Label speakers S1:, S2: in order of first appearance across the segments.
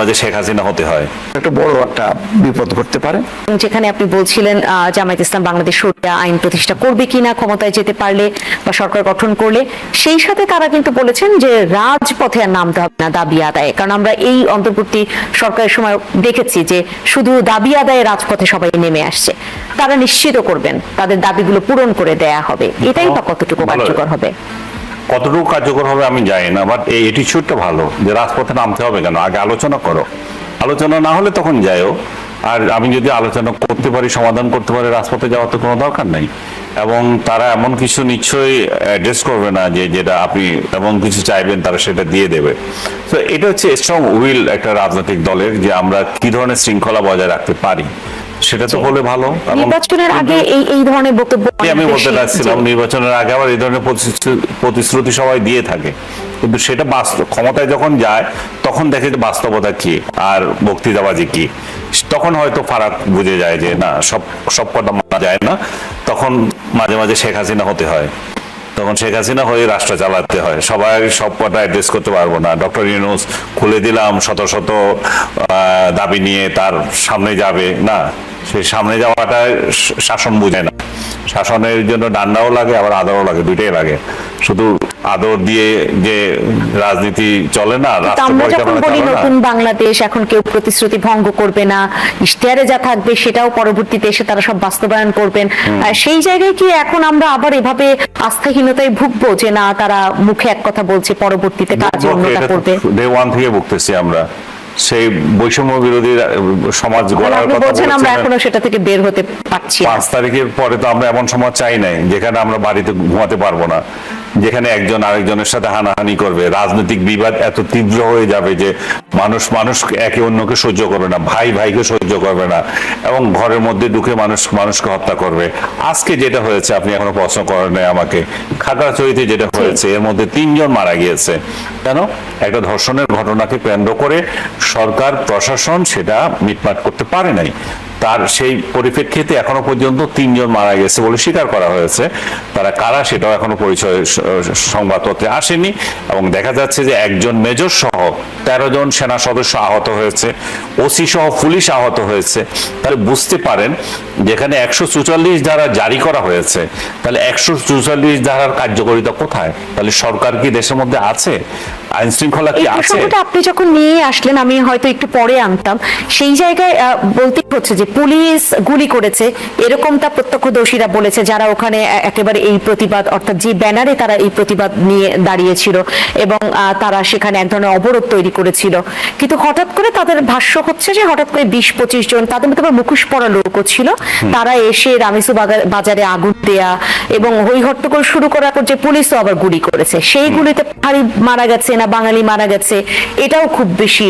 S1: মাঝে শেখ হাসিনা হতে হয়।
S2: একটা বড় একটা বিপদ ঘটতে পারে।
S3: যেখানে আপনি বলছিলেন জামায়াত ইসলাম বাংলাদেশ সরিয়া আইন প্রতিষ্ঠা করবে কিনা ক্ষমতায় যেতে পারলে বা সরকার গঠন করলে সেই সাথে তারা কিন্তু বলেছেন যে রাজপথে আর নামতে হবে না দাবি আদায়ে। কারণ আমরা এই অন্তর্বর্তী সরকারের সময় দেখেছি যে শুধু দাবি আদায়ে রাজপথে সবাই নেমে আসছে। তারা নিশ্চিত করবেন তাদের দাবিগুলো পূরণ করে দেয়া হবে। এটাই বা কতটুকু কার্যকর হবে?
S1: কতটুকু কার্যকর হবে আমি জানি না বাট এই এটিচিউডটা ভালো, যে রাজপথে নামতে হবে কেন? আগে আলোচনা করো। আলোচনা না হলে তখন যাইও আর আমি যদি আলোচনা করতে পারি, সমাধান করতে পারি, রাজপথে যাওয়ার তো কোনো দরকার নাই। এবং তারা এমন কিছু নিশ্চয়ই অ্যাড্রেস করবে না, যে যেটা আপনি এমন কিছু চাইবেন, তারা সেটা দিয়ে দেবে। তো এটা হচ্ছে স্ট্রং উইল একটা রাজনৈতিক দলের, যে আমরা কি ধরনের শৃঙ্খলা বজায় রাখতে পারি। সেটা তো হলে ভালো
S3: নির্বাচনের আগে এই এই ধরনের বক্তব্য
S1: আমি বলতে চাচ্ছিলাম নির্বাচনের আগে আবার এই ধরনের প্রতিশ্রু- প্রতিশ্রুতি সবাই দিয়ে থাকে। কিন্তু সেটা বাস্তব ক্ষমতায় যখন যায় তখন দেখে যে বাস্তবতা কি আর বক্তৃতাবাজি কি। তখন হয়তো ফারাক বুঝে যায় যে না সব সব কথা মানা যায় না। তখন মাঝে মাঝে শেখ হাসিনা হতে হয়। তখন শেখ হাসিনা হয়ে রাষ্ট্র চালাতে হয়। সবাই সব কটা অ্যাড্রেস করতে পারব না। ডক্টর ইউনুস খুলে দিলাম শত শত দাবি নিয়ে তার সামনে যাবে। না সেই সামনে যাওয়াটা শাসন বুঝে না। শাসনের জন্য ডান্ডাও লাগে আবার আদরও লাগে দুইটাই লাগে। শুধু আদর দিয়ে যে রাজনীতি চলে না
S3: আমরা যখন বলি নতুন বাংলাদেশ এখন কেউ প্রতিশ্রুতি ভঙ্গ করবে না ইশতেহারে যা থাকবে সেটাও পরবর্তীতে এসে তারা সব বাস্তবায়ন করবেন। সেই জায়গায় কি এখন আমরা আবার এভাবে আস্থাহীনতায় ভুগবো যে না তারা মুখে এক কথা বলছে পরবর্তীতে কাজে অন্যটা করবে?
S1: ডে ওয়ান থেকে ভুগতেছি আমরা। সেই বৈষম্য বিরোধী সমাজ
S3: মানে
S1: গড়ার কথা
S3: বলছেন আমরা। এখনও সেটা থেকে বের হতে পারছি
S1: পাঁচ তারিখের পরে তো আমরা এমন সমাজ চাই নাই যেখানে আমরা বাড়িতে ঘুমাতে পারব না যেখানে একজন আরেকজনের সাথে হানাহানি করবে রাজনৈতিক বিবাদ এত তীব্র হয়ে যাবে যে মানুষ মানুষ একে অন্যকে সহ্য করবে না ভাই ভাইকে সহ্য করবে না এবং ঘরের মধ্যে ঢুকে মানুষ মানুষকে হত্যা করবে। আজকে যেটা হয়েছে আপনি এখনও প্রশ্ন করেন আমাকে। খাগড়াছড়িতে যেটা হয়েছে এর মধ্যে তিনজন মারা গিয়েছে। কেন? একটা ধর্ষণের ঘটনাকে কেন্দ্র করে সরকার প্রশাসন সেটা মিটমাট করতে পারে নাই। তার সেই পরিপ্রেক্ষিতে এখনও পর্যন্ত তিনজন মারা গেছে বলে স্বীকার করা হয়েছে। তারা কারা সেটাও এখনও পরিচয় সংবাদপত্রে আসেনি এবং দেখা যাচ্ছে যে একজন মেজর সহ তেরো জন সেনা সদস্য আহত হয়েছে, ওসি সহ পুলিশ আহত হয়েছে। তাহলে বুঝতে পারেন, যেখানে একশো চুচাল্লিশ ধারা জারি করা হয়েছে, তাহলে একশো চুচল্লিশ ধারার কার্যকারিতা কোথায়? তাহলে সরকার কি দেশের মধ্যে আছে? আইন শৃঙ্খলা কি আছে?
S3: আপনি যখন নিয়ে আসলেন আমি হয়তো একটু পরে আনতাম। সেই জায়গায় বলতে হচ্ছে যে পুলিশ গুলি করেছে এরকমটা প্রত্যক্ষদর্শীরা বলেছে যারা ওখানে একেবারে এই প্রতিবাদ অর্থাৎ যে ব্যানারে তারা এই প্রতিবাদ নিয়ে দাঁড়িয়েছিল এবং তারা সেখানে এক ধরনের অবরোধ তৈরি করেছিল। কিন্তু হঠাৎ করে তাদের ভাষ্য হচ্ছে যে হঠাৎ করে বিশ পঁচিশ জন তাদের মধ্যে আবার মুখোশ পরা লোকও ছিল। তারা এসে রামিসু বাজারে আগুন দেয়া এবং হই হট্টগোল শুরু করার পর যে পুলিশও আবার গুলি করেছে। সেই গুলিতে মারা গেছে না বাঙালি মারা গেছে, এটাও খুব বেশি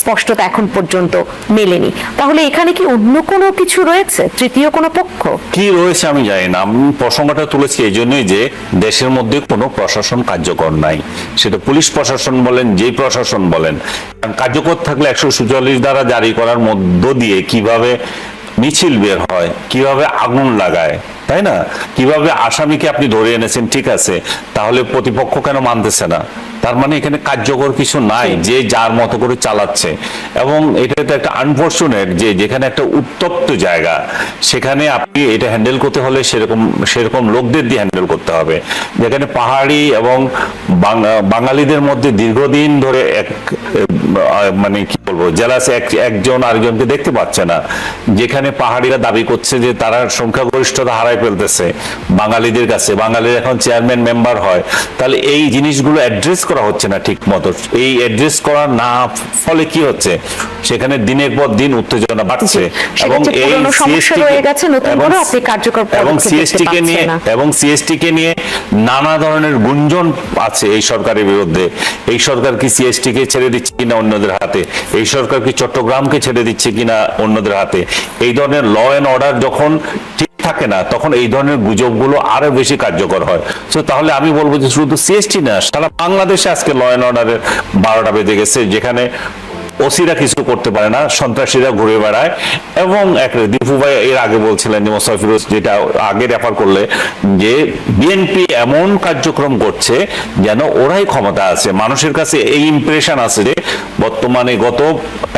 S3: স্পষ্টতা এখন পর্যন্ত মেলেনি। তাহলে এখানে কি অন্য কোনো কিছু রয়েছে? তৃতীয় কোনো পক্ষ?
S1: কি রয়েছে আমি জানি না। আমি প্রসঙ্গটা তুলেছি এই জন্যই যে দেশের মধ্যে কোনো প্রশাসন কার্যকর নাই। সেটা পুলিশ প্রশাসন বলেন, যেই প্রশাসন বলেন। কার্যকর থাকলে একশো সুচল্লিশ দ্বারা জারি করার মধ্য দিয়ে কীভাবে মিছিল বের হয়, কীভাবে আগুন লাগায় তাই না? কীভাবে আসামিকে আপনি ধরে এনেছেন ঠিক আছে তাহলে প্রতিপক্ষ কেন মানতেছে না? তার মানে এখানে কার্যকর কিছু নাই যে যার মতো করে চালাচ্ছে। এবং এটা তো একটা আনফর্চুনেট যে যেখানে একটা উত্তপ্ত জায়গা সেখানে আপনি এটা হ্যান্ডেল করতে হলে সেরকম সেরকম লোকদের দিয়ে হ্যান্ডেল করতে হবে। যেখানে পাহাড়ি এবং বাঙা- বাঙালিদের মধ্যে দীর্ঘদিন ধরে এক মানে কি বলব জেলাস একজন আরেকজনকে দেখতে পাচ্ছে না। যেখানে পাহাড়িরা দাবি করছে যে তারা সংখ্যাগরিষ্ঠতা হারাই ফেলতেছে বাঙালিদের কাছে বাঙালির এখন চেয়ারম্যান মেম্বার হয় তাহলে এই জিনিসগুলো অ্যাড্রেস করা হচ্ছে না ঠিক মতো। এই অ্যাড্রেস করা না ফলে কি হচ্ছে? সেখানে দিনের পর দিন উত্তেজনা বাড়ছে এবং এই এবং- সিএসটি কে নিয়ে এবং সিএসটি কে নিয়ে নানা ধরনের গুঞ্জন আছে এই সরকারের বিরুদ্ধে। এই সরকার কি সিএসটি কে ছেড়ে দিচ্ছে কিনা অন্যদের হাতে? এই সরকার কি চট্টগ্রামকে ছেড়ে দিচ্ছে কিনা অন্যদের হাতে? এই ধরনের ল এন্ড অর্ডার যখন ঠিক থাকে না, তখন এই ধরনের গুজবগুলো আরও বেশি কার্যকর হয়। তো তাহলে আমি বলব যে শুধু সিএসটি না, সারা বাংলাদেশে আজকে ল এন্ড অর্ডারের বারোটা বেজে গেছে, যেখানে ওসিরা কিছু করতে পারে না, সন্ত্রাসীরা ঘুরে বেড়ায়, এবং এক দীপু ভাই এর আগে বলছিলেন যে মোসাফ ফিরোজ যেটা আগে রেফার করলে, যে বিএনপি এমন কার্যক্রম করছে যেন ওরাই ক্ষমতা আছে। মানুষের কাছে এই ইমপ্রেশন আছে যে, বর্তমানে গত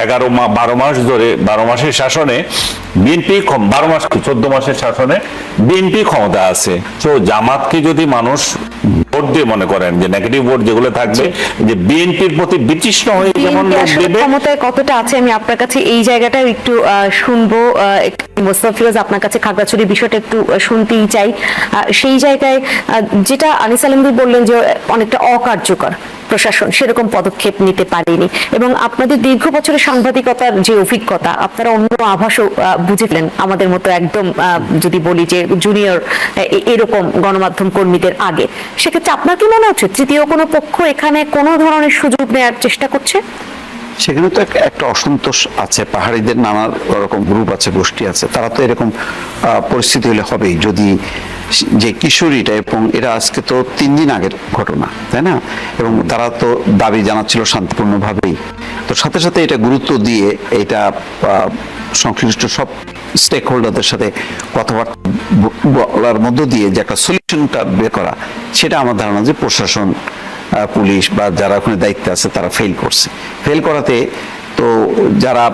S1: এগারো বারো মাস ধরে, বারো মাসের শাসনে বিএনপি বারো মাস চোদ্দ মাসের শাসনে বিএনপি ক্ষমতা আছে। তো জামাতকে যদি মানুষ ভোট দিয়ে মনে করেন যে নেগেটিভ ভোট যেগুলো থাকবে যে বিএনপির প্রতি বিতৃষ্ণ হয়ে যেমন
S3: ক্ষমতায় কতটা আছে আমি আপনার কাছে এই জায়গাটাও একটু শুনব। আহ, একটু মোস্তফা আপনার কাছে খাগড়াছড়ির বিষয়টা একটু শুনতেই চাই। সেই জায়গায় যেটা আনিস আলমগীর বললেন যে অনেকটা অকার্যকর। প্রশাসন সেরকম পদক্ষেপ নিতে পারেনি। এবং আপনাদের দীর্ঘ বছরের সাংবাদিকতার যে অভিজ্ঞতা আপনারা অন্য আভাসও আহ, বুঝে আমাদের মতো একদম যদি বলি যে জুনিয়র এরকম গণমাধ্যম কর্মীদের আগে। সেক্ষেত্রে আপনার কি মনে হচ্ছে তৃতীয় কোনো পক্ষ এখানে কোনো ধরনের সুযোগ নেওয়ার চেষ্টা করছে?
S2: সেখানে তো একটা অসন্তোষ আছে পাহাড়িদের নানা রকম গ্রুপ আছে গোষ্ঠী আছে তারা তো এরকম পরিস্থিতি হলে হবেই। যদি যে কিশোরীটা এবং এরা আজকে তো তিন দিন আগের ঘটনা, তাই না? এবং তারা তো দাবি জানাচ্ছিল শান্তিপূর্ণভাবেই। তো সাথে সাথে এটা গুরুত্ব দিয়ে এটা সংশ্লিষ্ট সব স্টেক হোল্ডারদের সাথে কথাবার্তা বলার মধ্য দিয়ে যে একটা সলিউশনটা বের করা, সেটা আমার ধারণা যে প্রশাসন পুলিশ বা যারা ওখানে দায়িত্বে আছে, তারা ফেল করছে। ফেল করাতে তো যারা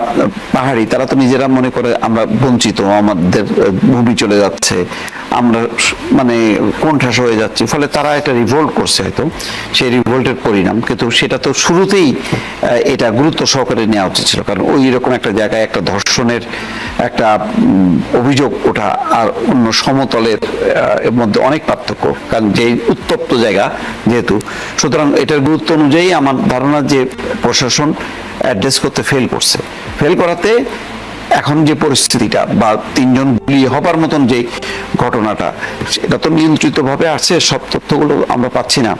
S2: পাহাড়ি, তারা তো নিজেরা মনে করে আমরা বঞ্চিত, আমাদের ভূমি চলে যাচ্ছে আমরা মানে কোণঠাস হয়ে যাচ্ছি। ফলে তারা একটা রিভোল্ট করছে হয়তো। সেই রিভোল্টের পরিণাম। কিন্তু সেটা তো শুরুতেই এটা গুরুত্ব সহকারে নেওয়া উচিত ছিল। কারণ ওই রকম একটা জায়গায় একটা ধর্ষণের একটা অভিযোগ ওঠা আর অন্য সমতলের মধ্যে অনেক পার্থক্য। কারণ যে উত্তপ্ত জায়গা যেহেতু। সুতরাং এটার গুরুত্ব অনুযায়ী আমার ধারণা যে প্রশাসন অ্যাড্রেস করতে ফেল করছে। ফেল করাতে এখন যে পরিস্থিতিটা বা তিনজন গুলি হবার মতন যে ঘটনাটা সেটা তো নিয়ন্ত্রিতভাবে আসছে সব তথ্যগুলো আমরা পাচ্ছি না।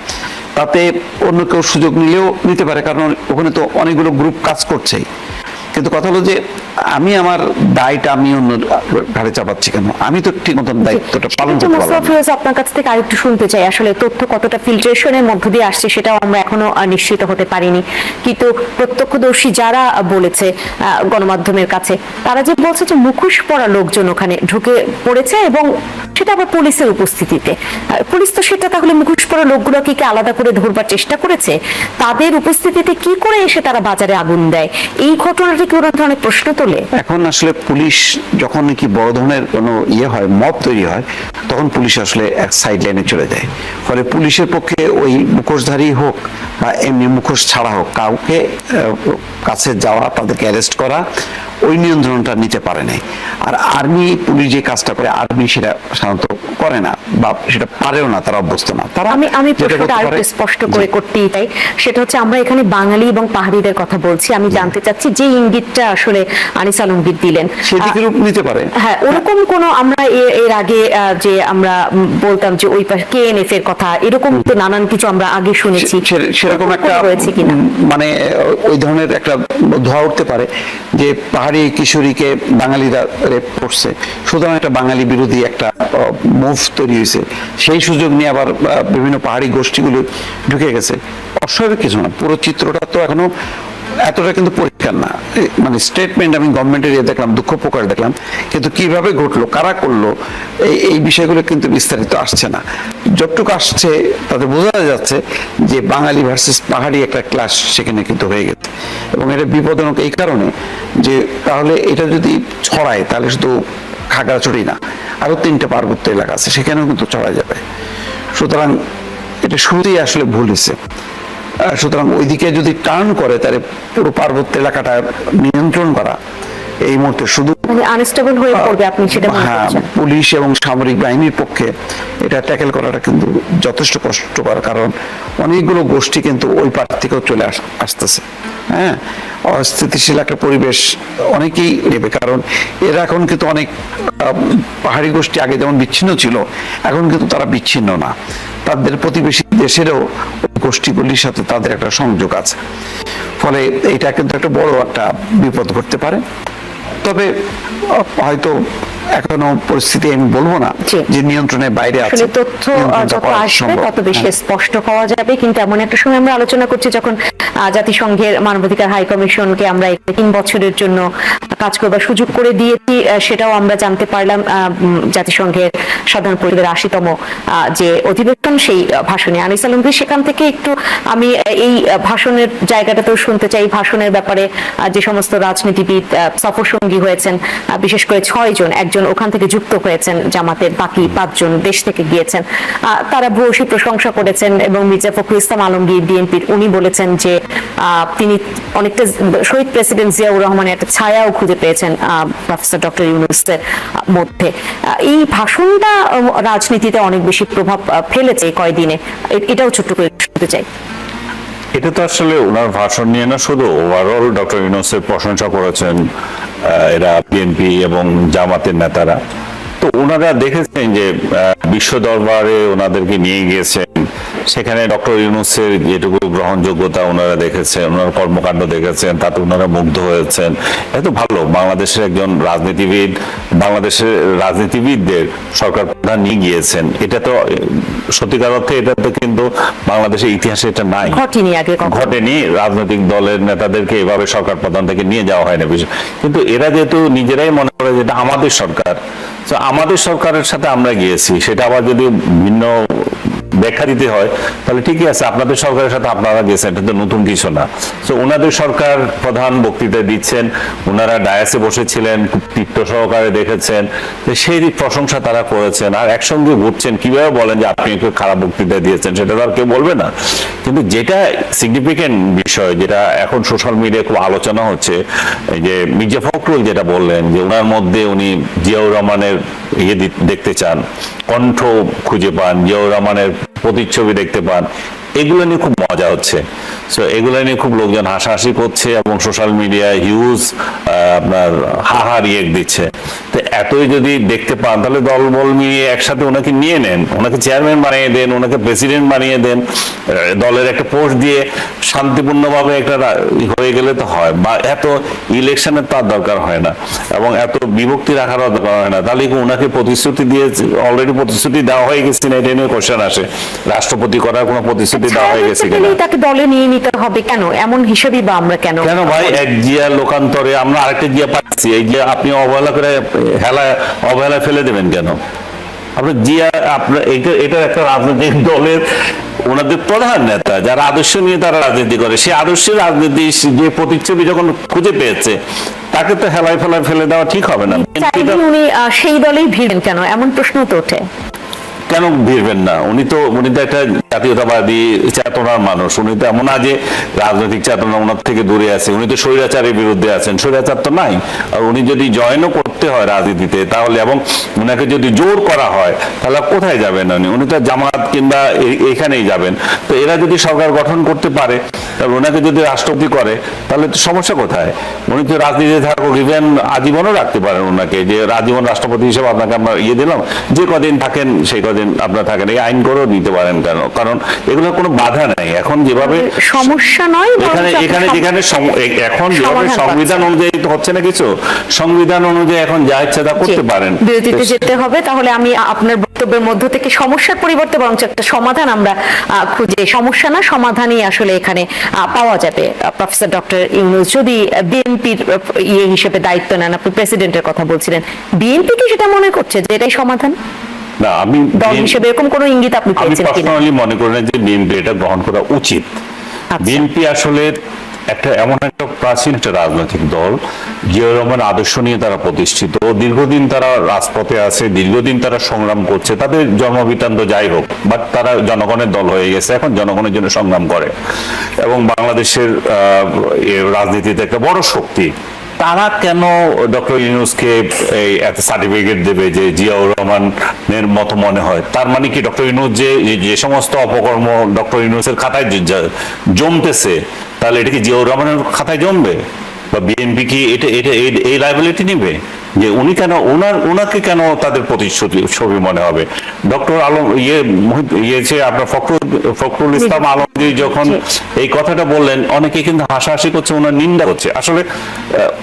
S2: তাতে অন্য কেউ সুযোগ নিলেও নিতে পারে, কারণ ওখানে তো অনেকগুলো গ্রুপ কাজ করছে কিন্তু কথা হলো যে আমি আমার দায়টা আমি অন্য ঘাড়ে চাপাচ্ছি কেন? আমি তো ঠিক মতন দায়িত্বটা পালন করতে পারলাম।
S3: আপনার কাছ থেকে আরেকটু শুনতে চাই। আসলে তথ্য কতটা ফিল্ট্রেশনের মধ্য দিয়ে আসছে সেটাও আমরা এখনও নিশ্চিত হতে পারিনি। কিন্তু প্রত্যক্ষদর্শী যারা বলেছে গণমাধ্যমের কাছে তারা যে বলছে যে মুখোশ পরা লোকজন ওখানে ঢুকে পড়েছে এবং সেটা আবার পুলিশের উপস্থিতিতে। পুলিশ তো সেটা তাহলে মুখোশ পরা লোকগুলোকে কি আলাদা করে ধরবার চেষ্টা করেছে? তাদের উপস্থিতিতে কি করে এসে তারা বাজারে আগুন দেয়? এই ঘটনাটি কি ওরা অনেক প্রশ্ন তোলে
S2: এখন আসলে পুলিশ যখন নাকি বড় ধরনের কোনো ইয়ে হয়, মব তৈরি হয়, তখন পুলিশ আসলে এক সাইড লাইনে চলে যায়। ফলে পুলিশের পক্ষে ওই মুখোশধারী হোক বা এমনি মুখোশ ছাড়া হোক, কাউকে কাছে যাওয়া, তাদেরকে অ্যারেস্ট করা, ওই নিয়ন্ত্রণটা নিতে পারে নাই। আর আর্মি পুলিশ যে কাজটা করে আর্মি সেটা সাধারণত করে না বা সেটা পারেও না তারা অভ্যস্ত না। তারা
S3: আমি আমি প্রশ্নটা আরও স্পষ্ট করে। করতেই চাই। সেটা হচ্ছে আমরা এখানে বাঙালি এবং পাহাড়িদের কথা বলছি। আমি জানতে চাচ্ছি যে ইঙ্গিতটা আসলে আনিস আলমগীর দিলেন।
S2: সেদিকে রূপ নিতে পারে।
S3: হ্যাঁ ওরকম কোন আমরা এর আগে যে আমরা বলতাম যে ওই পাশে কেএনএফ এর কথা এরকম তো নানান কিছু আমরা আগে শুনেছি।
S2: সেরকম একটা
S3: হয়েছে কিনা?
S2: মানে ওই ধরনের একটা ধোয়া উঠতে পারে যে পাহাড়ি কিশোরীকে বাঙালিরা রেপ করছে সুতরাং একটা বাঙালি বিরোধী একটা মুভ তৈরি হয়েছে। সেই সুযোগ নিয়ে আবার বিভিন্ন পাহাড়ি গোষ্ঠীগুলো ঢুকে গেছে। অস্বাভাবিক কিছু না, পুরো চিত্রটা তো এখনও এতটা কিন্তু পরিষ্কার না। মানে স্টেটমেন্ট আমি গভর্নমেন্টের ইয়ে দেখলাম, দুঃখ প্রকাশ দেখলাম, কিন্তু কীভাবে ঘটলো, কারা করল, এই এই বিষয়গুলো কিন্তু বিস্তারিত আসছে না। যতটুকু আসছে, তাতে বোঝা যাচ্ছে যে বাঙালি ভার্সেস পাহাড়ি একটা ক্লাস সেখানে কিন্তু হয়ে গেছে। এবং এটা বিপদজনক এই কারণে যে তাহলে এটা যদি ছড়ায়, তাহলে শুধু খাগড়াছড়ি না। আরও তিনটা পার্বত্য এলাকা আছে, সেখানেও কিন্তু চড়া যাবে। সুতরাং এটা শুরুতেই আসলে ভুল হয়েছে। সুতরাং ওইদিকে যদি টার্ন করে, তাহলে পুরো পার্বত্য এলাকাটা নিয়ন্ত্রণ করা এই মুহূর্তে শুধু
S3: মানে আনস্টেবল হয়ে পড়বে আপনি সেটা
S2: হ্যাঁ পুলিশ এবং সামরিক বাহিনীর পক্ষে এটা ট্যাকেল করাটা কিন্তু যথেষ্ট কষ্টকর কারণ অনেকগুলো গোষ্ঠী কিন্তু ওই পার থেকেও চলে আস- আসতেছে। হ্যাঁ অস্থিতিশীল একটা পরিবেশ অনেকেই নেবে কারণ এরা এখন কিন্তু অনেক পাহাড়ি গোষ্ঠী আগে যেমন বিচ্ছিন্ন ছিল এখন কিন্তু তারা বিচ্ছিন্ন না। তাদের প্রতিবেশী দেশেরও গোষ্ঠীগুলির সাথে তাদের একটা সংযোগ আছে। ফলে এটা কিন্তু একটা বড় একটা বিপদ ঘটতে পারে। তবে হয়তো এখনও পরিস্থিতি আমি বলব না। যে নিয়ন্ত্রণের বাইরে আছে
S3: তথ্য যত আসবে তত বেশি
S2: হ্যাঁ।
S3: স্পষ্ট হওয়া যাবে কিন্তু এমন একটা সময় আমরা আলোচনা করছি যখন জাতিসংঘের মানবাধিকার হাই কমিশনকে আমরা তিন বছরের জন্য কাজ করবার সুযোগ করে দিয়েছি সেটাও আমরা জানতে পারলাম জাতিসংঘের সাধারণ পরিষদের আশিতম যে অধিবেশন সেই ভাষণে। আনিস আলমগীর সেখান থেকে একটু আমি এই ভাষণের জায়গাটাতেও শুনতে চাই ভাষণের ব্যাপারে যে সমস্ত রাজনীতিবিদ আহ, সফরসঙ্গী হয়েছেন বিশেষ করে ছয় জন একজন ওখান থেকে যুক্ত হয়েছেন জামাতের বাকি পাঁচজন দেশ থেকে গিয়েছেন। তারা ভূয়সী প্রশংসা করেছেন এবং মির্জা ফখরুল ইসলাম আলমগীর বিএনপির উনি বলেছেন যে তিনি অনেকটা শহীদ প্রেসিডেন্ট জিয়াউর রহমানের একটা ছায়াও খুঁজে পেয়েছেন প্রফেসর ডক্টর ইউনুসের মধ্যে। এই ভাষণটা রাজনীতিতে অনেক বেশি প্রভাব ফেলেছে কয়দিনে। এটাও ছোট্ট করে শুনতে চাই।
S1: এটা তো আসলে ওনার ভাষণ নিয়ে না, শুধু ওভারঅল ডক্টর ইউনুসের প্রশংসা করেছেন এরা বিএনপি এবং জামাতের নেতারা। তো ওনারা দেখেছেন যে বিশ্ব দরবারে ওনাদেরকে নিয়ে গিয়েছেন সেখানে ডক্টর ইউনুসের যেটুকু গ্রহণযোগ্যতা ওনারা দেখেছেন ওনার কর্মকাণ্ড দেখেছেন তাতে ওনারা মুগ্ধ হয়েছেন। এত ভালো বাংলাদেশের একজন রাজনীতিবিদ বাংলাদেশের রাজনীতিবিদদের সরকার প্রধান নিয়ে গিয়েছেন। এটা তো সত্যিকার অর্থে এটা তো কিন্তু বাংলাদেশের ইতিহাসে এটা নাই।
S3: ঘটেনি আগে
S1: ঘটেনি রাজনৈতিক দলের নেতাদেরকে এভাবে সরকার প্রধান থেকে নিয়ে যাওয়া হয় না। বিষয় কিন্তু এরা যেহেতু নিজেরাই মনে করে যে এটা আমাদের সরকার তো আমাদের সরকারের সাথে আমরা গিয়েছি সেটা আবার যদি ভিন্ন ব্যাখ্যা দিতে হয়, তাহলে ঠিকই আছে, আপনাদের সরকারের সাথে আপনারা গেছেন, এটা তো নতুন কিছু না। তো ওনাদের সরকার প্রধান বক্তৃতা দিচ্ছেন, ওনারা ডায়াসে বসেছিলেন তীর্থ সহকারে দেখেছেন সেই প্রশংসা তারা করেছেন, আর একসঙ্গে ঘুরছেন, কীভাবে বলেন যে আপনি একটু খারাপ বক্তৃতা দিয়েছেন, সেটা তো আর কেউ বলবে না। কিন্তু যেটা সিগনিফিকেন্ট বিষয়, যেটা এখন সোশ্যাল মিডিয়ায় খুব আলোচনা হচ্ছে যে মির্জা ফখরুল যেটা বললেন, যে ওনার মধ্যে উনি জিয়াউর রহমানের ইয়ে দেখতে চান, কণ্ঠ খুঁজে পান, জিয়াউর রহমানের প্রতিচ্ছবি দেখতে পান। এগুলো নিয়ে খুব মজা হচ্ছে। সো এগুলো নিয়ে খুব লোকজন হাসাহাসি করছে এবং সোশ্যাল মিডিয়ায় হিউজ আপনার হাহা রিয়েক্ট দিচ্ছে। তো এতই যদি দেখতে পান, তাহলে দল বল মিলিয়ে একসাথে ওনাকে নিয়ে নেন, ওনাকে চেয়ারম্যান বানিয়ে দেন, ওনাকে প্রেসিডেন্ট বানিয়ে দেন দলের একটা পোস্ট দিয়ে শান্তিপূর্ণভাবে একটা হয়ে গেলে তো হয়, বা এত ইলেকশনের তার দরকার হয় না, এবং এত বিভক্তি রাখার দরকার হয় না। তাহলে ওনাকে প্রতিশ্রুতি দিয়ে অলরেডি প্রতিশ্রুতি দেওয়া হয়ে গেছে না এটা নিয়ে কোশ্চেন আসে। রাষ্ট্রপতি করার কোনো প্রতিশ্রুতি দেওয়া হয়ে গেছে কিনা?
S3: ছায়াপথে পেলেই তাকে দলে নিয়ে নিতে হবে কেন? এমন হিসেবেই বা আমরা কেন?
S1: কেন ভাই? এক জিয়া লোকান্তরে আমরা আরেকটা জিয়া পাচ্ছি। এই যে আপনি অবহেলা করে হেলা অবহেলা ফেলে দেবেন কেন? আপনার জিয়া আপনার এটা এটা একটা রাজনৈতিক দলের ওনাদের প্রধান নেতা যারা আদর্শ নিয়ে তারা রাজনীতি করে সেই আদর্শের রাজনীতি যে প্রতিচ্ছবি যখন খুঁজে পেয়েছে তাকে তো হেলায় ফেলায় ফেলে দেওয়া ঠিক হবে না।
S3: উনি সেই দলেই ভিড়বেন কেন? এমন প্রশ্ন তো ওঠে।
S1: কেন ভিড়বেন না? উনি তো উনি তো একটা জাতীয়তাবাদী চেতনার মানুষ। উনি তো এমন যে রাজনৈতিক চেতনা ওনার থেকে দূরে আছে, উনি তো স্বৈরাচারের বিরুদ্ধে আছেন। স্বৈরাচার তো নাই। আর উনি যদি জয়েনও করতে হয় রাজনীতিতে তাহলে এবং ওনাকে যদি জোর করা হয়, তাহলে কোথায় যাবেন উনি? উনি তো জামাত কিংবা এখানেই যাবেন। তো এরা যদি সরকার গঠন করতে পারে, তাহলে ওনাকে যদি রাষ্ট্রপতি করে, তাহলে তো সমস্যা কোথায়? উনি তো রাজনীতিতে থাকুক ইভেন আজীবনও রাখতে পারেন ওনাকে যে আজীবন রাষ্ট্রপতি হিসেবে আপনাকে আমরা ইয়ে দিলাম, যে কদিন থাকেন, সেই কদিন আপনার থাকেন। এই আইন করেও দিতে পারেন কেন? কারণ এগুলো কোনো বাধা নাই। এখন যেভাবে
S3: সমস্যা নয়
S1: এখানে এখানে যেখানে এখন যেভাবে সংবিধান অনুযায়ী তো হচ্ছে না কিছু সংবিধান অনুযায়ী এখন যা ইচ্ছা তা করতে পারেন।
S3: বিরতিতে যেতে হবে তাহলে আমি আপনার বক্তব্যের মধ্য থেকে সমস্যার পরিবর্তে বরঞ্চ একটা সমাধান আমরা খুঁজে। সমস্যা না সমাধানই আসলে এখানে পাওয়া যাবে। প্রফেসর ডক্টর ইউনুস যদি বিএনপির ইয়ে হিসেবে দায়িত্ব নেন আপনি প্রেসিডেন্টের কথা বলছিলেন। বিএনপি কি সেটা মনে করছে যে এটাই সমাধান?
S1: না আমি
S3: দল হিসেবে এরকম কোনো ইঙ্গিত আপনি পেয়েছেন কিনা?
S1: পার্সোনালি মনে করি না যে বিএনপি এটা গ্রহণ করা উচিত।
S3: আচ্ছা।
S1: বিএনপি আসলে একটা এমন একটা প্রাচীন একটা রাজনৈতিক দল জিয়া রহমান আদর্শ নিয়ে তারা প্রতিষ্ঠিত। দীর্ঘদিন তারা রাজপথে আছে দীর্ঘদিন তারা সংগ্রাম করছে তাদের জন্মবৃত্তান্ত যাই হোক বাট তারা জনগণের দল হয়ে গেছে এখন জনগণের জন্য সংগ্রাম করে। এবং বাংলাদেশের আহ, রাজনীতিতে একটা বড় শক্তি তারা কেন ডক্টর ইউনুসকে এই এত সার্টিফিকেট দেবে যে জিয়াউর রহমানের মতো মনে হয়? তার মানে কি ডক্টর ইউনুস যে যে সমস্ত অপকর্ম ডক্টর ইউনুসের খাতায় জমতেছে, তাহলে এটা কি জিয়াউর রহমানের খাতায় জমবে? বা বিএনপি কি এটা এটা, এই- এই লাইবিলিটি নেবে? যে উনি কেন ওনার ওনাকে কেন তাদের প্রতিশ্রুতি ছবি মনে হবে? ডক্টর আলম ইয়ে মহি- ইয়ে আপনার ফখরুল ফখরুল ইসলাম আলমগীর যখন এই কথাটা বললেন অনেকে কিন্তু হাসাহাসি করছে ওনার নিন্দা করছে। আসলে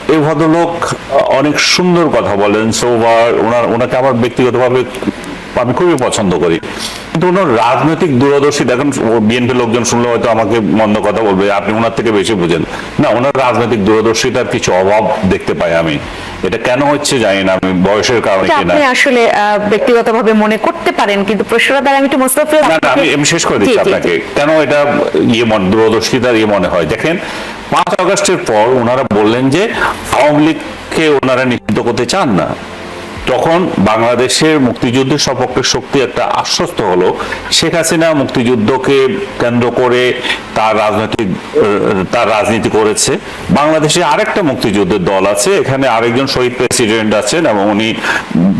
S1: এই ভদ্রলোক অনেক সুন্দর কথা বলেন সোবার ওনার ওনাকে আমার ব্যক্তিগতভাবে আমি খুবই পছন্দ করি। কিন্তু ওনার রাজনৈতিক দূরদর্শী দেখেন বিএনপি লোকজন শুনলে হয়তো আমাকে মন্দ কথা বলবে আপনি ওনার থেকে বেশি বুঝেন। না ওনার রাজনৈতিক দূরদর্শিতার কিছু অভাব দেখতে পাই আমি। এটা কেন হচ্ছে জানি না আমি বয়সের কারণে
S3: এটা
S1: কিনা
S3: আপনি আসলে ব্যক্তিগতভাবে মনে করতে পারেন কিন্তু প্রশ্নটা দ্বারা আমি একটু মোস্তাফিজ
S1: আমি আমি শেষ করে দিচ্ছি। আপনাকে। কেন এটা ইয়ে মন দূরদর্শিতার ইয়ে মনে হয়? দেখেন পাঁচ আগস্টের পর ওনারা বললেন যে আওয়ামী লীগকে ওনারা নিষিদ্ধ করতে চান না। তখন বাংলাদেশের মুক্তিযুদ্ধের সপক্ষে শক্তি একটা আশ্বস্ত হলো। শেখ হাসিনা মুক্তিযুদ্ধকে কেন্দ্র করে তার রাজনৈতিক, তার রাজনীতি করেছে। বাংলাদেশে আরেকটা মুক্তিযুদ্ধের দল আছে, এখানে আরেকজন শহীদ প্রেসিডেন্ট আছেন এবং উনি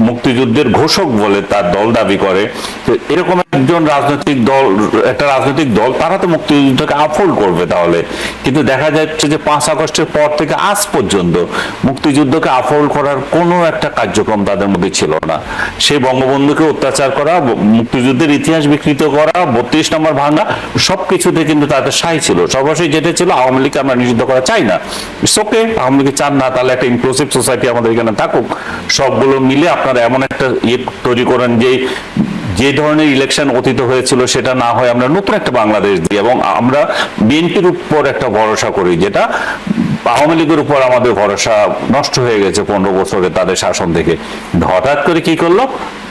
S1: মুক্তিযুদ্ধের ঘোষক বলে তার দল দাবি করে। তো এরকম একজন রাজনৈতিক দল, একটা রাজনৈতিক দল তারা তো মুক্তিযুদ্ধকে আফোল্ড করবে তাহলে। কিন্তু দেখা যাচ্ছে যে পাঁচ আগস্টের পর থেকে আজ পর্যন্ত মুক্তিযুদ্ধকে আফোল্ড করার কোনো একটা কার্যক্রম তাদের মধ্যে ছিল না। সেই বঙ্গবন্ধুকে অত্যাচার করা, মুক্তিযুদ্ধের ইতিহাস বিকৃত করা, বত্রিশ নম্বর ভাঙা, সবকিছুতে কিন্তু তাদের সাই ছিল। সর্বশেষ যেটা ছিল, আওয়ামী লীগকে আমরা নিষিদ্ধ করা চাই না। সোকে আওয়ামী লীগকে চান না, তাহলে একটা ইনক্লুসিভ সোসাইটি আমাদের এখানে থাকুক। সবগুলো মিলে আপনারা এমন একটা ইয়ে তৈরি করেন যে যে ধরনের ইলেকশন অতীত হয়েছিল, সেটা না হয় আমরা নতুন একটা বাংলাদেশ দিই। এবং আমরা বিএনপির উপর একটা ভরসা করি, যেটা আওয়ামী লীগের উপর আমাদের ভরসা নষ্ট হয়ে গেছে পনেরো বছরে তাদের শাসন থেকে। হঠাৎ করে কি করল?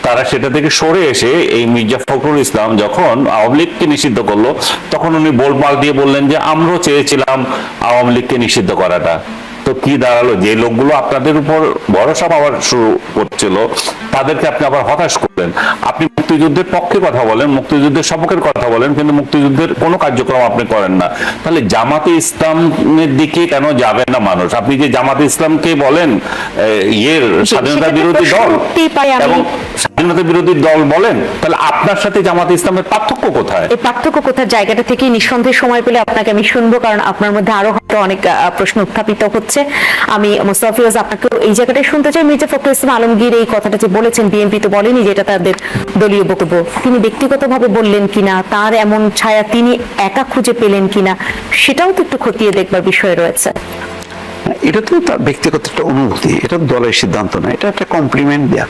S1: তারা সেটা থেকে সরে এসে এই মির্জা ফখরুল ইসলাম যখন আওয়ামী লীগকে নিষিদ্ধ করল, তখন উনি বলপাল দিয়ে বললেন যে, আমরাও চেয়েছিলাম আওয়ামী লীগকে নিষিদ্ধ করাটা। তো কি দাঁড়াল? যে লোকগুলো আপনাদের উপর ভরসা পাওয়ার শুরু করছিল তাদেরকে আপনি আবার হতাশ করলেন। আপনি মুক্তিযুদ্ধের পক্ষে কথা বলেন মুক্তিযুদ্ধের সপক্ষের কথা বলেন কিন্তু মুক্তিযুদ্ধের কোনো কার্যক্রম আপনি করেন না। তাহলে জামাতে ইসলামের দিকে কেন যাবে না মানুষ? আপনি যে জামাতে ইসলামকে বলেন ইয়ের স্বাধীনতা বিরোধী দল এবং স্বাধীনতা বিরোধী দল বলেন তাহলে আপনার সাথে জামাতে ইসলামের পার্থক্য কোথায়?
S3: এই পার্থক্য কোথায়? জায়গাটা থেকে নিঃসন্দেহে সময় পেলে আপনাকে আমি শুনব কারণ আপনার মধ্যে আরও হয়তো অনেক প্রশ্ন উত্থাপিত হচ্ছে। আমি মোস্তাফিজ আপনাকে এই জায়গাটায় শুনতে চাই। মির্জা ফখরুল ইসলাম আলমগীর এই কথাটা যে বলেছেন বিএনপি তো বলেনি যে এটা তাদের দলীয় বক্তব্য। তিনি ব্যক্তিগতভাবে বললেন কিনা তার এমন ছায়া তিনি একা খুঁজে পেলেন কিনা সেটাও তো একটু খতিয়ে দেখবার বিষয় রয়েছে।
S2: এটা তো তার ব্যক্তিগত একটা অনুভূতি এটা দলের সিদ্ধান্ত না এটা একটা কমপ্লিমেন্ট দেয়া।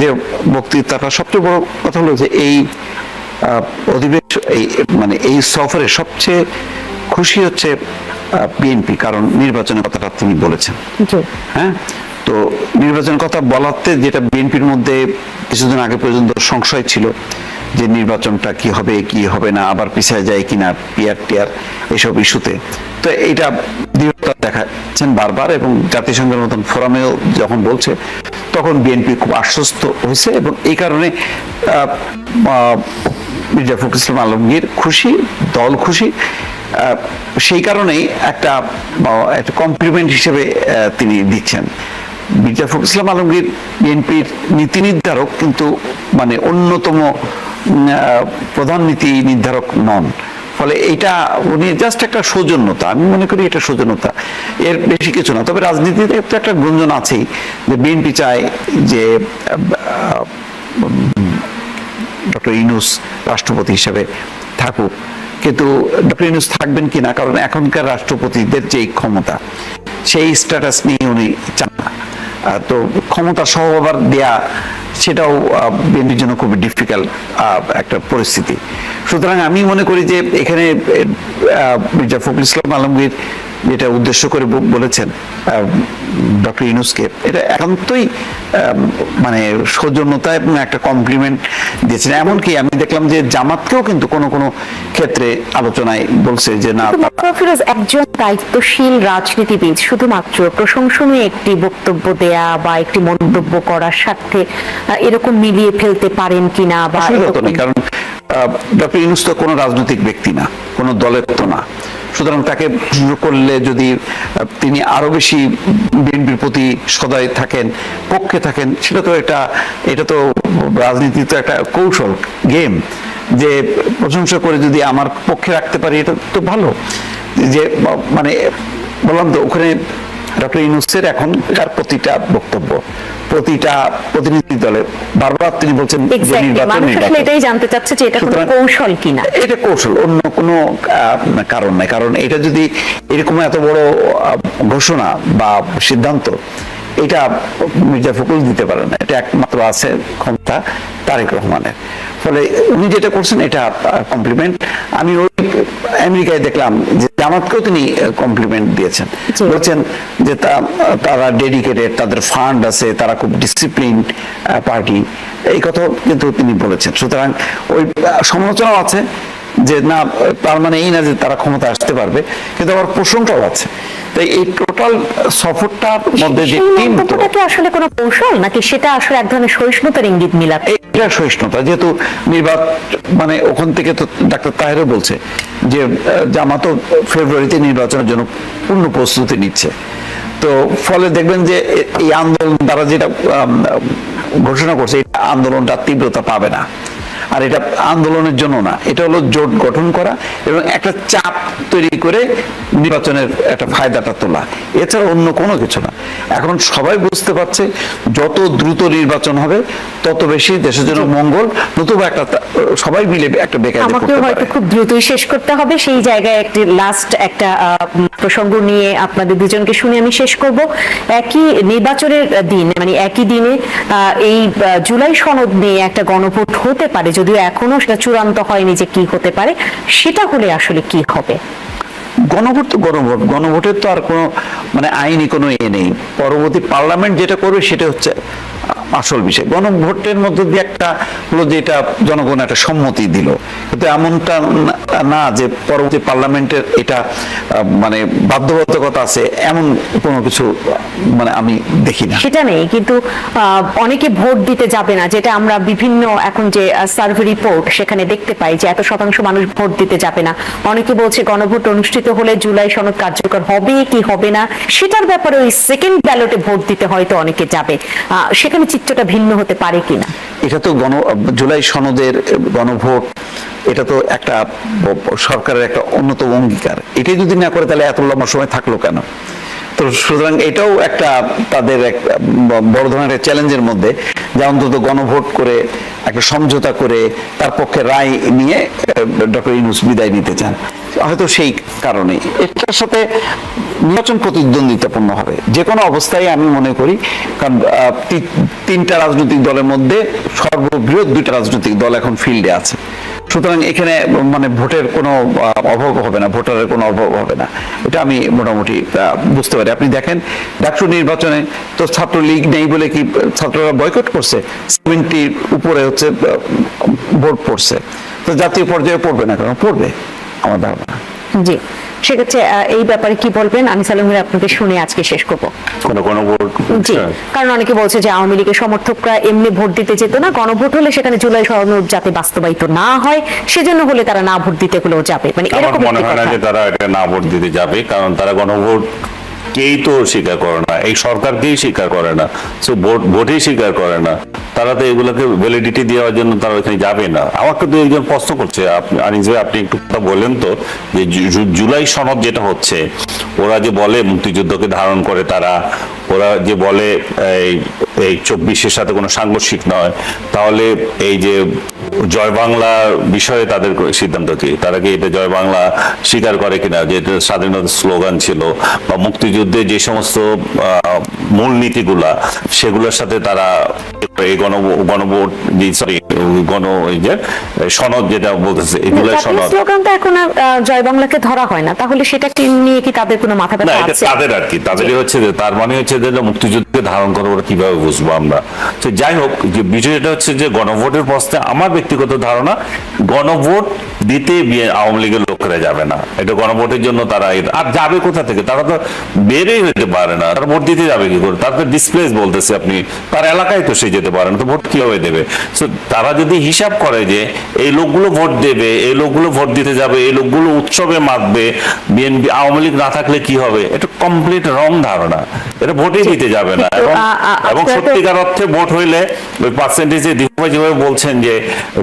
S2: যে বক্তৃতাটা সবচেয়ে বড় কথা হলো যে এই আহ, অধিবেশন এই মানে এই সফরে সবচেয়ে খুশি হচ্ছে বিএনপি কারণ নির্বাচনের কথাটা তিনি বলেছেন। হ্যাঁ? তো নির্বাচনের কথা বলাতে যেটা বিএনপির মধ্যে কিছুদিন আগে পর্যন্ত সংশয় ছিল যে নির্বাচনটা কি হবে কি হবে না, আবার পিছিয়ে যায় কিনা, পিয়ার টিয়ার এসব ইস্যুতে। তো এটা দৃঢ়তা দেখাচ্ছেন বারবার এবং জাতিসংঘের মতন ফোরামেও যখন বলছে, তখন বিএনপি খুব আশ্বস্ত হয়েছে এবং এই কারণে মির্জা ফখরুল ইসলাম আলমগীর খুশি, দল খুশি সেই কারণেই একটা একটা কমপ্লিমেন্ট হিসেবে তিনি দিচ্ছেন। মির্জা ফখরুল ইসলাম আলমগীর, বিএনপির নীতি নির্ধারক কিন্তু মানে অন্যতম প্রধান নীতি নির্ধারক নন। ফলে এটা উনি জাস্ট একটা সৌজন্যতা, আমি মনে করি এটা সৌজন্যতা। এর বেশি কিছু না, তবে রাজনীতিতে তো একটা গুঞ্জন আছেই যে বিএনপি চায় যে ডক্টর ইনুস রাষ্ট্রপতি হিসেবে থাকুক। কিন্তু ডক্টর ইনুস থাকবেন কিনা কারণ এখনকার রাষ্ট্রপতিদের যে ক্ষমতা, সেই স্ট্যাটাস নিয়ে উনি চান না। তো ক্ষমতা সহ আবার দেয়া, সেটাও বিএনপির জন্য খুবই ডিফিকাল্ট একটা পরিস্থিতি। সুতরাং আমি মনে করি যে এখানে মির্জা ফখরুল ইসলাম আলমগীর যেটা উদ্দেশ্য করে বলেছেন ডক্টর ইনুসকে এটা একান্তই মানে সৌজন্যতা এবং একটা কমপ্লিমেন্ট দিয়েছেন। এমনকি আমি দেখলাম যে জামাতকেও কিন্তু কোনো কোনো ক্ষেত্রে আলোচনায় বলছে যে না
S3: ফিরোজ একজন দায়িত্বশীল রাজনীতিবিদ শুধুমাত্র প্রশংসনীয় একটি বক্তব্য দেয়া বা একটি মন্তব্য করার স্বার্থে এরকম মিলিয়ে ফেলতে পারেন কিনা বা
S2: কারণ ডক্টর ইনুস তো কোনো রাজনৈতিক ব্যক্তি না কোনো দলের তো না। সুতরাং তাকে করলে যদি তিনি আরও বেশি বিএনপির প্রতি সদয় থাকেন, পক্ষে থাকেন, সেটা তো এটা এটা তো রাজনীতি তো একটা কৌশল, গেম। যে প্রশংসা করে যদি আমার পক্ষে রাখতে পারি, এটা তো ভালো। যে মানে বললাম তো, ওখানে ডক্টর ইউনুসের এখনকার প্রতিটা বক্তব্য প্রতিটা প্রতিনিধি দলে বারবার তিনি বলছেন যে নির্বাচন
S3: এটাই জানতে চাচ্ছে যে এটা কোনো কৌশল কিনা।
S2: এটা কৌশল অন্য কোনো কারণ নাই। কারণ এটা যদি এরকম এত বড় ঘোষণা বা সিদ্ধান্ত এটা মির্জা ফখরুল দিতে পারে না। এটা একমাত্র আছে ক্ষমতা তারেক রহমানের। ফলে উনি যেটা করছেন এটা কমপ্লিমেন্ট আমি ওই আমেরিকায় দেখলাম যে জামাতকেও তিনি কমপ্লিমেন্ট দিয়েছেন। বলছেন যে তারা ডেডিকেটেড তাদের ফান্ড আছে তারা খুব ডিসিপ্লিন পার্টি এই কথা কিন্তু তিনি বলেছেন। সুতরাং ওই সমালোচনাও আছে। যে না তার মানে এই না যে তারা ক্ষমতা আসতে পারবে কিন্তু আবার প্রশংসাও আছে। তাই এই টোটাল সফরটার মধ্যে যে
S3: সেই
S2: টিম
S3: কি আসলে কোনো কৌশল? নাকি সেটা আসলে এক ধরনের সহিষ্ণুতার ইঙ্গিত মিলাপ
S2: এটা সহিষ্ণুতা যেহেতু নির্বাচন মানে ওখান থেকে তো ডাক্তার তাহেরও বলছে যে আহ, জামাতও ফেব্রুয়ারিতে নির্বাচনের জন্য পূর্ণ প্রস্তুতি নিচ্ছে। তো ফলে দেখবেন যে এই আন্দোলন দ্বারা যেটা ঘোষণা করছে এই আন্দোলনটা তীব্রতা পাবে না। আর এটা আন্দোলনের জন্য না। এটা হলো জোট গঠন করা এবং একটা চাপ তৈরি করে নির্বাচনের একটা ফায়দাটা তোলা। এছাড়া অন্য কোনো কিছু না। এখন সবাই বুঝতে পারছে যত দ্রুত নির্বাচন হবে তত বেশি দেশের জন্য মঙ্গল নতুবা একটা সবাই মিলে একটা বেকার
S3: আমাকেও হয়তো খুব দ্রুতই শেষ করতে হবে। সেই জায়গায় একটি লাস্ট একটা প্রসঙ্গ নিয়ে আপনাদের দুজনকে শুনে আমি শেষ করব। একই নির্বাচনের দিন মানে একই দিনে আহ, এই জুলাই সনদ নিয়ে একটা গণভোট হতে পারে। যদিও এখনও সেটা চূড়ান্ত হয়নি যে কি হতে পারে, সেটা হলে আসলে কি হবে?
S2: গণভোট তো গণভোট, গণভোটের তো আর কোনো মানে আইনি কোনো এ নেই। পরবর্তী পার্লামেন্ট যেটা করবে সেটা হচ্ছে আসল বিষয়। গণভোটের মধ্যে দিয়ে একটা হলো যে এটা জনগণ একটা সম্মতি দিল। কিন্তু এমনটা না- যে পরবর্তী পার্লামেন্টের এটা মানে বাধ্যবাধকতা আছে, এমন কোনো কিছু মানে আমি দেখি না।
S3: সেটা নেই, কিন্তু অনেকে ভোট দিতে যাবে না, যেটা আমরা বিভিন্ন এখন যে সার্ভে রিপোর্ট সেখানে দেখতে পাই যে এত শতাংশ মানুষ ভোট দিতে যাবে না। অনেকে বলছে গণভোট অনুষ্ঠিত হলে জুলাই সনদ কার্যকর হবে কি হবে না, সেটার ব্যাপারে ওই সেকেন্ড ব্যালটে ভোট দিতে হয়তো অনেকে যাবে। সেখানে চিত্রটা ভিন্ন হতে পারে কিনা?
S2: এটা তো গণ, জুলাই সনদের গণভোট, এটা তো একটা সরকারের একটা অন্যতম অঙ্গীকার। এটাই যদি না করে তাহলে এত লম্বা সময় থাকল কেন? তো সুতরাং এটাও একটা তাদের এক বড় ধরনের চ্যালেঞ্জের মধ্যে, যে অন্তত গণভোট করে, একটা সমঝোতা করে, তার পক্ষে রায় নিয়ে ডক্টর ইউনুস বিদায় নিতে চান। হয়তো সেই কারণে এটার সাথে নির্বাচন প্রতিদ্বন্দ্বিতাপূর্ণ হবে। যে কোনো অবস্থায় আমি মনে করি, কারণ তিনটা রাজনৈতিক দলের মধ্যে সর্ববৃহৎ দুইটা রাজনৈতিক দল এখন ফিল্ডে আছে। সুতরাং এখানে মানে ভোটের কোনো অভাব হবে না, ভোটারের কোনো অভাব হবে না। এটা আমি মোটামুটি বুঝতে পারি। আপনি দেখেন, ডাকসু নির্বাচনে তো ছাত্রলীগ নেই বলে কি ছাত্ররা বয়কট করছে? সেভেন্টির উপরে হচ্ছে ভোট পড়ছে। তো জাতীয় পর্যায়ে পড়বে না কেন? পড়বে, আমার ধারণা।
S3: জি। সেক্ষেত্রে এই ব্যাপারে কি বলবেন? আমি সালামের আপনাকে শুনে আজকে শেষ করব।
S1: কোনো কোনো ভোট
S3: জি কারণ অনেকে বলছে যে আওয়ামী লীগের সমর্থকরা এমনি ভোট দিতে যেত না। গণভোট হলে সেখানে জুলাই সনদ যাতে বাস্তবায়িত না হয় সেজন্য হলে তারা না ভোট দিতে হলেও যাবে। মানে এরকম
S1: মনে হয় না যে তারা এটা না ভোট দিতে যাবে কারণ তারা গণভোট কেই তো স্বীকার করে না। এই সরকারকেই স্বীকার করে না। সো ভোট ভোটেই স্বীকার করে না। তারা তো এগুলোকে ভ্যালিডিটি দেওয়ার জন্য তারা ওখানে যাবে না। আমাকে তো একজন প্রশ্ন করছে, আপনি আনিস ভাই, আপনি একটু কথা বলেন তো, যে জুলাই সনদ যেটা হচ্ছে, ওরা যে বলে মুক্তিযুদ্ধকে ধারণ করে তারা, ওরা যে বলে, এই এই চব্বিশের সাথে কোনো সাংঘর্ষিক নয়, তাহলে এই যে জয় বাংলা বিষয়ে তাদের সিদ্ধান্ত কি? তারা কি এটা জয় বাংলা স্বীকার করে কিনা যে স্বাধীনতার স্লোগান ছিল? বা মুক্তিযুদ্ধে যে সমস্ত মূলনীতিগুলা সেগুলোর সাথে তারা এই গণ গণভোট সরি গণ সনদ যেটা বলতেছে এগুলো সনদ।
S3: স্লোগান তো এখন জয় বাংলাকে ধরা হয় না। তাহলে সেটা কি নিয়ে কি তাদের কোনো মাথা
S1: না
S3: ব্যথা আছে?
S1: তাদের আর কি। তাদেরই হচ্ছে যে তার মানে হচ্ছে যে মুক্তিযুদ্ধকে ধারণ করব ওরা কীভাবে বুঝব আমরা? তো যাই হোক যে বিষয়টা হচ্ছে যে গণভোটের প্রশ্নে আমার ব্যক্তিগত ধারণা গণভোট দিতে আওয়ামী লীগের লোকেরা যাবে না। এটা গণভোটের জন্য তারা আর যাবে কোথা থেকে? তারা তো বেরই হতে পারে না। তারা ভোট দিতে যাবে কি করে? তারপর ডিসপ্লেস বলতেছে আপনি। তার এলাকায় তো সে যেতে পারে না তো ভোট কীভাবে দেবে? So, তারা যদি হিসাব করে যে এই লোকগুলো ভোট দেবে এই লোকগুলো ভোট দিতে যাবে এই লোকগুলো উৎসবে মাতবে বিএনপি আওয়ামী লীগ না থাকলে কি হবে? এটা কমপ্লিট রং ধারণা। এটা ভোটই দিতে যাবে না। এবং
S3: আ- আ-
S1: এবং
S3: আপনারা তো-
S1: সত্যিকার অর্থে ভোট হইলে ওই পার্সেন্টেজে দীপক যেভাবে বলছেন যে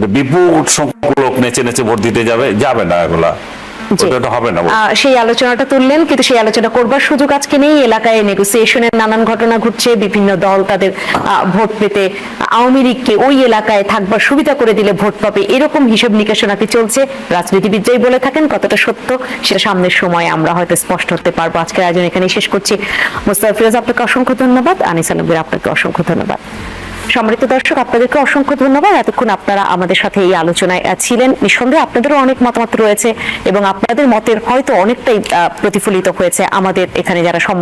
S1: বিপুল সংখ্যক লোক নেচে নেচে ভোট দিতে যাবে যাবে না এগুলা। হবে না
S3: সেই আলোচনাটা তুললেন কিন্তু সেই আলোচনা করবার সুযোগ আজকে নেই। এলাকায় নেগোসিয়েশনের নানান ঘটনা ঘটছে বিভিন্ন দল তাদের ভোট পেতে আওয়ামী লীগকে ওই এলাকায় থাকবার সুবিধা করে দিলে ভোট পাবে। এরকম হিসাব নিকাশ নাকি চলছে। রাজনীতিবিদ যাই বলে থাকেন কতটা সত্য সেটা সামনের সময় আমরা হয়তো স্পষ্ট হতে পারব। আজকের আয়োজন এখানেই শেষ করছি। মুস্তাফ ফিরোজ আপনাকে অসংখ্য ধন্যবাদ। আনিস আলমগীর আপনাকে অসংখ্য ধন্যবাদ। সম্মানিত দর্শক, আপনাদেরকে অসংখ্য ধন্যবাদ। এতক্ষণ আপনারা আমাদের সাথে এই আলোচনায় ছিলেন। নিঃসন্দেহে আপনাদেরও অনেক মতামত রয়েছে এবং আপনাদের মতের হয়তো অনেকটাই প্রতিফলিত হয়েছে আমাদের এখানে যারা সম্মান